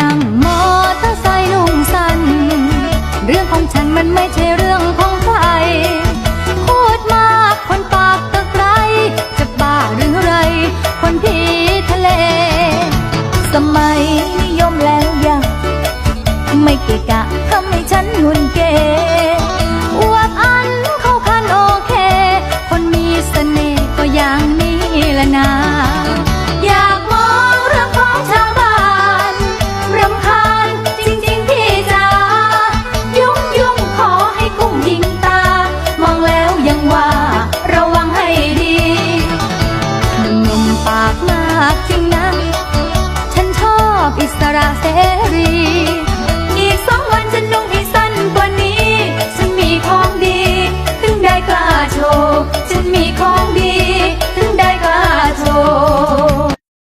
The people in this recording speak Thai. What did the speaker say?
นั่งมอเตอร์ไซค์นุ่งสัน เรื่องของฉันมันไม่ใช่เรื่องของใคร พูดมากคนปากตะไครจะบ้าหรือไร คนผีทะเล สมัยนิยมแล้วยัง ไม่เกะกะทำให้ฉันหุนเก๋ ราเสรี อีกสองวันจะนุ่งให้สั้นกว่านี้ ฉันมีของดี ถึงได้กล้าโชว์ ฉันมีของดี